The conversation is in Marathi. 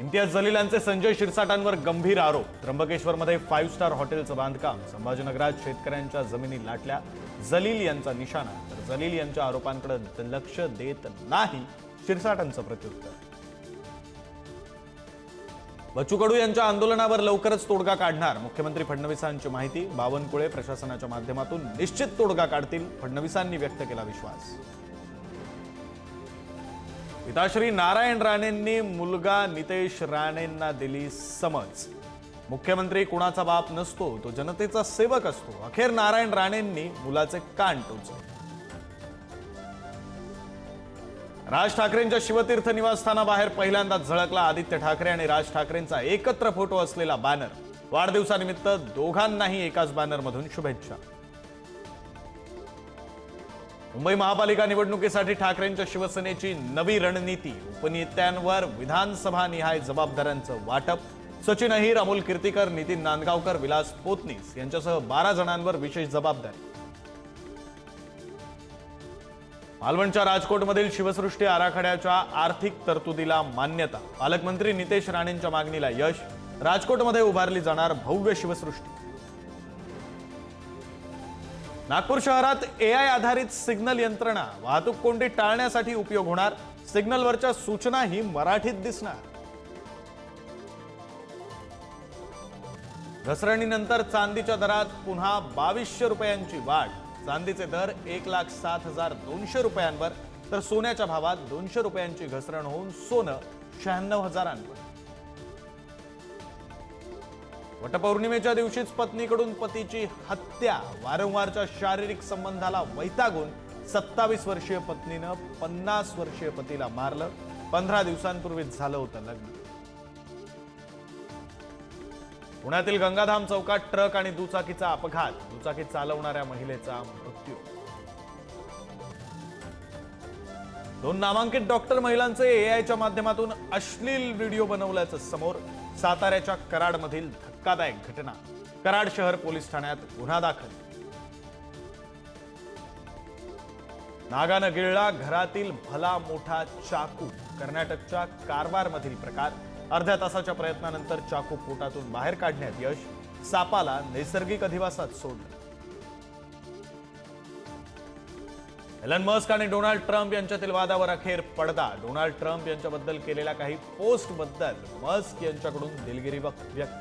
इम्तियाज जलीलांचे संजय शिरसाटांवर गंभीर आरोप. त्र्यंबकेश्वरमध्ये फाईव्ह स्टार हॉटेलचं बांधकाम. संभाजीनगरात शेतकऱ्यांच्या जमिनी लाटल्या. जलील यांचा निशाणा. तर जलील यांच्या आरोपांकडे लक्ष देत नाही शिरसाटांचं प्रत्युत्तर. बच्चू कडू यांच्या आंदोलनावर लवकरच तोडगा काढणार. मुख्यमंत्री फडणवीसांची माहिती. बावनकुळे प्रशासनाच्या माध्यमातून निश्चित तोडगा काढतील. फडणवीसांनी व्यक्त केला विश्वास. पिताश्री नारायण राणेंनी मुलगा नितेश राणेंना दिली समज. मुख्यमंत्री कुणाचा बाप नसतो तो जनतेचा सेवक असतो. अखेर नारायण राणेंनी मुलाचे कान टोचले. राज ठाकरेंच्या शिवतीर्थ निवासस्थानाबाहेर पहिल्यांदाच झळकला आदित्य ठाकरे आणि राज ठाकरेंचा एकत्र फोटो असलेला बॅनर वाढदिवसानिमित्त दोघांनाही एकाच बॅनरमधून शुभेच्छा. मुंबई महापालिका निवडणुकीसाठी ठाकरेंच्या शिवसेनेची नवी रणनीती. उपनेत्यांवर विधानसभा निहाय जबाबदाऱ्यांचं वाटप. सचिन अहिर अमोल कीर्तीकर नितीन नांदगावकर विलास पोतनीस यांच्यासह बारा जणांवर विशेष जबाबदारी. मालवणच्या राजकोटमधील शिवसृष्टी आराखड्याच्या आर्थिक तरतुदीला मान्यता. पालकमंत्री नितेश राणेंच्या मागणीला यश. राजकोटमध्ये उभारली जाणार भव्य शिवसृष्टी. नागपूर शहरात ए आय आधारित सिग्नल यंत्रणा वाहतूक कोंडी टाळण्यासाठी उपयोग होणार. सिग्नलवरच्या सूचनाही मराठीत दिसणार. घसरणीनंतर चांदीच्या दरात पुन्हा बावीसशे रुपयांची वाढ. चांदीचे दर एक लाख सात हजार दोनशे रुपयांवर तर सोन्याच्या भावात दोनशे रुपयांची घसरण होऊन सोनं शहाण्णव हजारांवर. वटपौर्णिमेच्या दिवशीच पत्नीकडून पतीची हत्या वारंवारच्या शारीरिक संबंधाला वैतागून सत्तावीस वर्षीय पत्नीनं पन्नास वर्षीय पतीला मारलं. पंधरा दिवसांपूर्वीच झालं होतं लग्न. पुण्यातील गंगाधाम चौकात ट्रक आणि दुचाकीचा अपघात. दुचाकी चालवणाऱ्या महिलेचा मृत्यू. दोन नामांकित डॉक्टर महिलांचे एआयच्या माध्यमातून अश्लील व्हिडिओ बनवल्याचं समोर. साताऱ्याच्या कराडमधील धक्कादायक घटना. कराड शहर पोलीस ठाण्यात गुन्हा दाखल. नागानं गिळला घरातील भला मोठा चाकू. कर्नाटकच्या कारवारमधील प्रकार. अर्ध्या तासाच्या प्रयत्नानंतर चाकू पोटातून बाहेर काढण्यात यश. सापाला नैसर्गिक अधिवासात सोडलं. एलन मस्क आणि डोनाल्ड ट्रम्प यांच्यातील वादावर अखेर पडदा. डोनाल्ड ट्रम्प यांच्याबद्दल केलेल्या काही पोस्टबद्दल मस्क यांच्याकडून दिलगिरी वक- व्यक्त.